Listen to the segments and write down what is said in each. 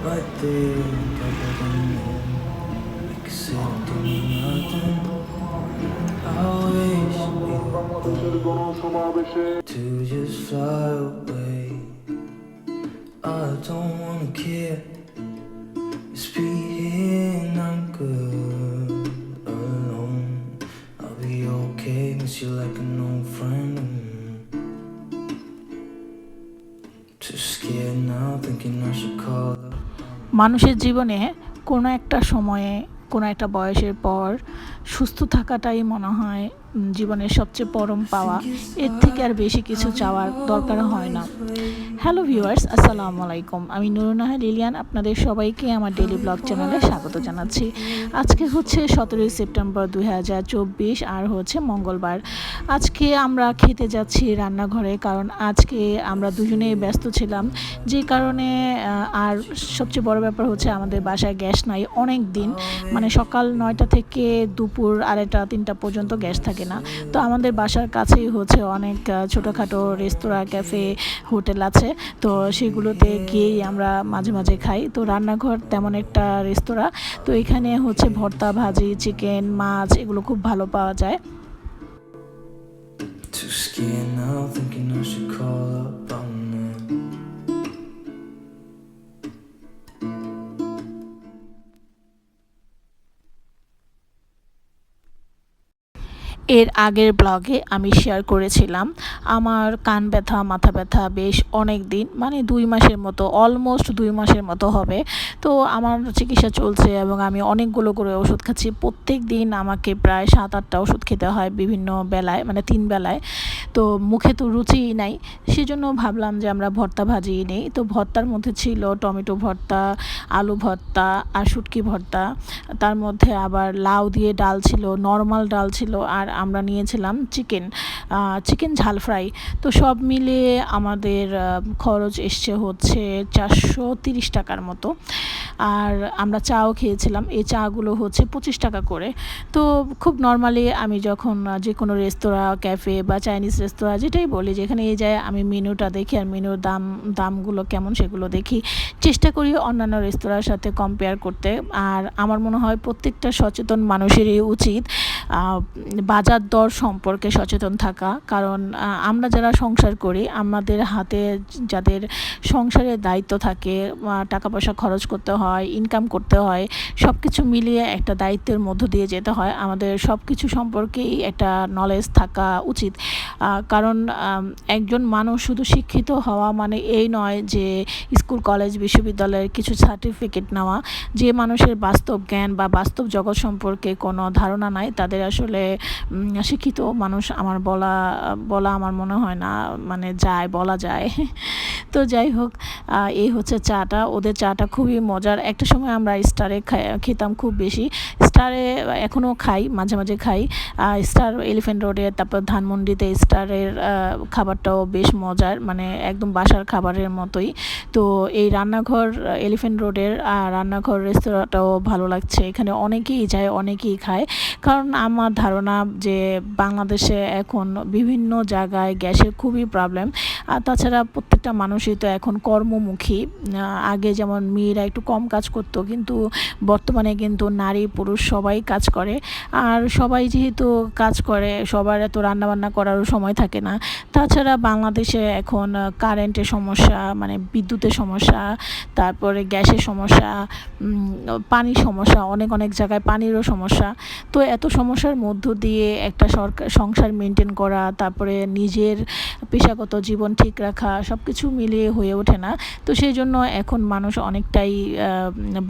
Ba't di ka ba ganyan? Accepting natin Always To just fly away. I don't wanna care. Just being I'm good Alone. I'll be okay Miss you like an old friend. Too scared now Thinking I should call up. মানুষের জীবনে কোনো একটা সময়ে কোনো একটা বয়সের পর সুস্থ থাকাটাই মনে হয় জীবনের সবচেয়ে পরম পাওয়া, এর থেকে আর বেশি কিছু চাওয়ার দরকার হয় না। হ্যালো ভিউয়ার্স আসসালামু আলাইকুম। আমি নুরুনাহা লিলিয়ান, আপনাদের সবাইকে আমার ডেলি ব্লগ চ্যানেলে স্বাগত জানাচ্ছি। আজকে হচ্ছে সতেরোই সেপ্টেম্বর দুই হাজার চব্বিশ, আর হচ্ছে মঙ্গলবার। আজকে আমরা খেতে যাচ্ছি রান্নাঘরে, কারণ আজকে আমরা দুজনেই ব্যস্ত ছিলাম। যে কারণে আর সবচেয়ে বড় ব্যাপার হচ্ছে আমাদের বাসায় গ্যাস নাই অনেক দিন মানে সকাল নয়টা থেকে দুপুর আড়াইটা, তিনটা পর্যন্ত গ্যাস থাকে। না তো আমাদের বাসার কাছেই হচ্ছে অনেক ছোটোখাটো রেস্তোরাঁ ক্যাফে হোটেল আছে। তো সেগুলোতে গিয়েই আমরা মাঝে মাঝে খাই। তো রান্নাঘর তেমন একটা রেস্তোরাঁ। তো এখানে হচ্ছে ভর্তা ভাজি চিকেন মাছ এগুলো খুব ভালো পাওয়া যায়। Too scared now, thinking I should call এর আগের ব্লগে আমি শেয়ার করেছিলাম। আমার কান ব্যথা, মাথা ব্যথা বেশ অনেক দিন মানে দুই মাসের মতো অলমোস্ট দুই মাসের মতো হবে। তো আমার চিকিৎসা চলছে এবং আমি অনেকগুলো করে ওষুধ খাচ্ছি। প্রত্যেক দিন আমাকে প্রায় সাত আটটা ওষুধ খেতে হয় বিভিন্ন বেলায় মানে তিন বেলায়। তো মুখে তো রুচিই নাই। সেজন্য ভাবলাম যে আমরা ভর্তা ভাজিয়ে নেই। তো ভর্তার মধ্যে ছিল টমেটো ভর্তা, আলু ভর্তা আর শুটকি ভর্তা। তার মধ্যে আবার লাউ দিয়ে ডাল ছিল নর্মাল ডাল ছিল আর আমরা নিয়েছিলাম চিকেন চিকেন ঝাল ফ্রাই। তো সব মিলিয়ে আমাদের খরচ এসছে হচ্ছে চারশো তিরিশ টাকার মতো। আর আমরা চাও খেয়েছিলাম, এই চাগুলো হচ্ছে পঁচিশ টাকা করে। তো খুব নর্মালি আমি যখন যে কোনো রেস্তোরাঁ, ক্যাফে বা চাইনিজ রেস্তোরাঁ যেটাই বলি, যেখানে এই যায় আমি মেনুটা দেখি আর মেনুর দাম, দামগুলো কেমন সেগুলো দেখি। চেষ্টা করি অন্যান্য রেস্তোরাঁর সাথে কম্পেয়ার করতে। আর আমার মনে হয় প্রত্যেকটা সচেতন মানুষেরই উচিত বাজার দর সম্পর্কে সচেতন থাকা। কারণ আমরা যারা সংসার করি, আমাদের হাতে যাদের সংসারের দায়িত্ব থাকে টাকা পয়সা খরচ করতে হয় ইনকাম করতে হয় সব কিছু মিলিয়ে একটা দায়িত্বের মধ্য দিয়ে যেতে হয়। আমাদের সব কিছু সম্পর্কেই একটা নলেজ থাকা উচিত। কারণ একজন মানুষ শুধু শিক্ষিত হওয়া মানে এই নয় যে, স্কুল, কলেজ, বিশ্ববিদ্যালয়ের কিছু সার্টিফিকেট নেওয়া। যে মানুষের বাস্তব জ্ঞান বা বাস্তব জগৎ সম্পর্কে কোনো ধারণা নাই, তাদের আসলে শিক্ষিত মানুষ আমার বলা বলা আমার মনে হয় না মানে যায়, বলা যায়। তো যাই হোক এই হচ্ছে চাটা। ওদের চাটা খুবই মজার। একটা সময় আমরা স্টারে খেতাম খুব বেশি। স্টারে এখনও খাই, মাঝে মাঝে খাই। স্টার এলিফ্যান্ট রোডে তারপর ধানমন্ডিতে স্টারের খাবারটাও বেশ মজার মানে একদম বাসার খাবারের মতোই। তো এই রান্নাঘর এলিফ্যান্ট রোডের রান্নাঘর, রেস্তোরাঁটাও ভালো লাগছে। এখানে অনেকেই যায়, অনেকেই খায়। কারণ আমার ধারণা যে বাংলাদেশে এখন বিভিন্ন জায়গায় গ্যাসের খুবই প্রবলেম আর তাছাড়া প্রত্যেকটা মানুষই তো এখন কর্মমুখী। আগে যেমন মেয়েরা একটু কম কাজ করতো, কিন্তু বর্তমানে কিন্তু নারী, পুরুষ সবাই কাজ করে। আর সবাই যেহেতু কাজ করে, সবার এত রান্নাবান্না করারও সময় থাকে না। তাছাড়া বাংলাদেশে এখন কারেন্টের সমস্যা মানে বিদ্যুতের সমস্যা, তারপরে গ্যাসের সমস্যা পানির সমস্যা, অনেক অনেক জায়গায় পানিরও সমস্যা। তো এত সমস্যার মধ্য দিয়ে একটা সরকার সংসার মেনটেন করা তারপরে নিজের পেশাগত জীবন ঠিক রাখা সব কিছু মিলিয়ে হয়ে ওঠে না। তো সেই জন্য এখন মানুষ অনেকটাই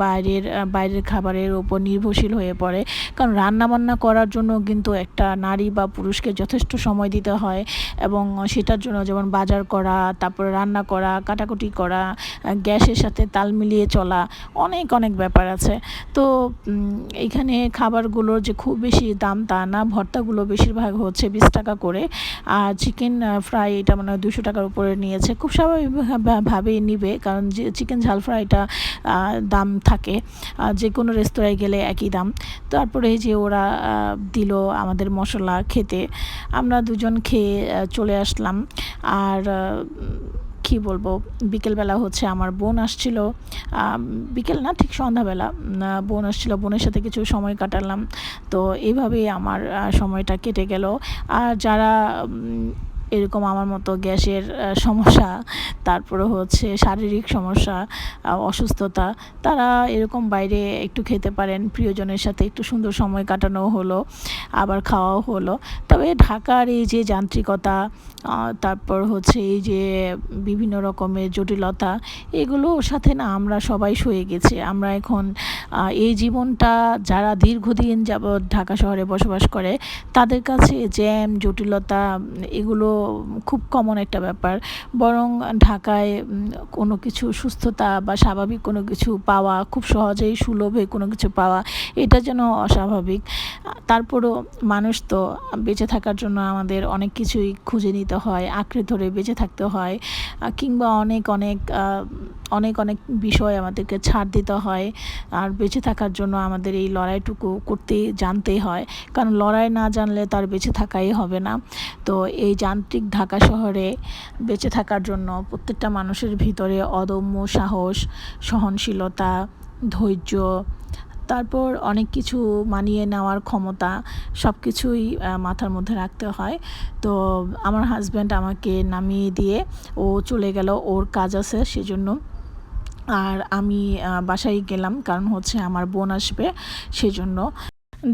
বাইরের বাইরের খাবারের ওপর নির্ভরশীল হয়ে পড়ে। কারণ রান্নাবান্না করার জন্য কিন্তু একটা নারী বা পুরুষকে যথেষ্ট সময় দিতে হয় এবং সেটার জন্য যেমন বাজার করা তারপরে রান্না করা কাটাকুটি করা গ্যাসের সাথে তাল মিলিয়ে চলা অনেক অনেক ব্যাপার আছে। তো উম, এইখানে খাবারগুলোর যে খুব বেশি দাম তা না, ভর্তাগুলো বেশিরভাগ হচ্ছে বিশ টাকা করে। আর চিকেন ফ্রাই এটা মানে দুশো টাকার উপরে নিয়েছে। খুব স্বাভাবিকভাবেই নিবে, কারণ যে চিকেন ঝাল ফ্রাইটা দাম থাকে। যে কোনো রেস্তোরাঁয় গেলে একই দাম। তারপরে যে ওরা দিল আমাদের মশলা খেতে। আমরা দুজন খেয়ে চলে আসলাম। আর কি বলব, বিকেলবেলা হচ্ছে আমার বোন আসছিল বিকেল না, ঠিক সন্ধ্যাবেলা বোন আসছিল, বোনের সাথে কিছু সময় কাটালাম। তো এইভাবেই আমার সময়টা কেটে গেল। আর যারা এরকম আমার মতো গ্যাসের সমস্যা, তারপরে হচ্ছে শারীরিক সমস্যা অসুস্থতা, তারা এরকম বাইরে একটু খেতে পারেন, প্রিয়জনের সাথে একটু সুন্দর সময় কাটানো হলো, আবার খাওয়াও হলো। তবে ঢাকার এই যে যান্ত্রিকতা তারপর হচ্ছে এই যে বিভিন্ন রকমের জটিলতা, এগুলোর সাথে না আমরা সবাই সয়ে গেছি। আমরা এখন এই জীবনটা যারা দীর্ঘদিন যাবৎ ঢাকা শহরে বসবাস করে, তাদের কাছে জ্যাম, জটিলতা, এগুলো খুব কমন একটা ব্যাপার। বরং ঢাকায় কোনো কিছু সুস্থতা বা স্বাভাবিক কোনো কিছু পাওয়া, খুব সহজেই সুলভে কোনো কিছু পাওয়া, এটা যেন অস্বাভাবিক। তারপরও মানুষ তো বেঁচে থাকার জন্য আমাদের অনেক কিছুই খুঁজে নিতে হয়, আঁকড়ে ধরে বেঁচে থাকতে হয় কিংবা অনেক অনেক অনেক অনেক বিষয় আমাদেরকে ছাড় দিতে হয়, আর বেঁচে থাকার জন্য আমাদের এই লড়াইটুকু করতে জানতেই হয়, কারণ লড়াই না জানলে তার বেঁচে থাকাই হবে না। তো এই যান্ত্রিক ঢাকা শহরে বেঁচে থাকার জন্য প্রত্যেকটা মানুষের ভিতরে অদম্য সাহস, সহনশীলতা, ধৈর্য তারপর অনেক কিছু মানিয়ে নেওয়ার ক্ষমতা সব কিছুই মাথার মধ্যে রাখতে হয়। তো আমার হাজব্যান্ড আমাকে নামিয়ে দিয়ে ও চলে গেল, ওর কাজ আছে সেজন্য। আর আমি বাসায় গেলাম, কারণ হচ্ছে আমার বোন আসবে সেজন্য।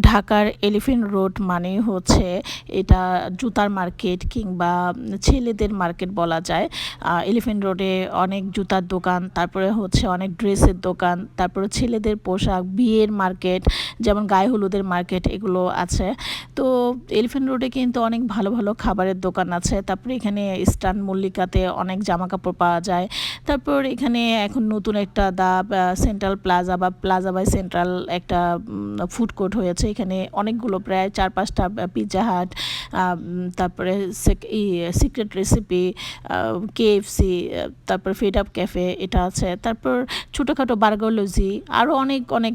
ঢাকার এলিফেন্ট রোড মানে হচ্ছে এটা জুতার মার্কেট কিংবা ছেলেদের মার্কেট বলা যায়। এলিফেন্ট রোডে অনেক জুতার দোকান, তারপরে হচ্ছে অনেক ড্রেসের দোকান, তারপরে ছেলেদের পোশাক, বিয়ের মার্কেট, যেমন গায়ে হলুদের মার্কেট এগুলো আছে। তো এলিফেন্ট রোডে কিন্তু অনেক ভালো ভালো খাবারের দোকান আছে। তারপরে এখানে স্টান মল্লিকাতে অনেক জামা কাপড় পাওয়া যায়। তারপর এখানে এখন নতুন একটা দা সেন্ট্রাল প্লাজা বা প্লাজা বাই সেন্ট্রাল একটা ফুড কোর্ট হয়েছে। এখানে অনেকগুলো প্রায় চার পাঁচটা পিৎজা হাট তারপরে সিক্রেট রেসিপি কেএফসি তারপর ফিড আপ ক্যাফে এটা আছে। তারপর ছোটোখাটো বার্গোলজি আরও অনেক অনেক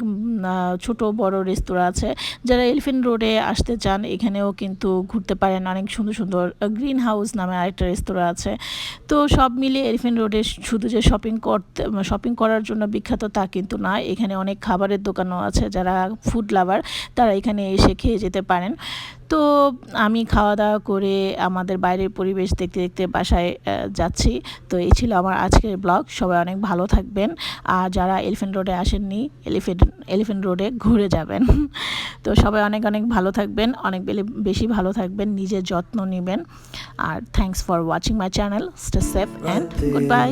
ছোট বড় রেস্তোরাঁ আছে। যারা এলিফেন্ট রোডে আসতে চান, এখানেও কিন্তু ঘুরতে পারেন। অনেক সুন্দর সুন্দর গ্রিন হাউস নামে আরেকটা রেস্তোরাঁ আছে। তো সব মিলিয়ে এলিফেন্ট রোডে শুধু যে শপিং করতে শপিং করার জন্য বিখ্যাত তা কিন্তু না। এখানে অনেক খাবারের দোকানও আছে যারা ফুড লাভার তারা এখানে এসে খেয়ে যেতে পারেন। তো আমি খাওয়া দাওয়া করে আমাদের বাইরের পরিবেশ দেখতে দেখতে বাসায় যাচ্ছি। তো এই ছিল আমার আজকের ব্লগ সবাই অনেক ভালো থাকবেন। আর যারা এলিফেন্ট রোডে আসেননি এলিফেন্ট এলিফেন্ট রোডে ঘুরে যাবেন। তো সবাই অনেক অনেক ভালো থাকবেন অনেক বেশি ভালো থাকবেন নিজের যত্ন নেবেন। আর thanks for watching my channel stay safe and good bye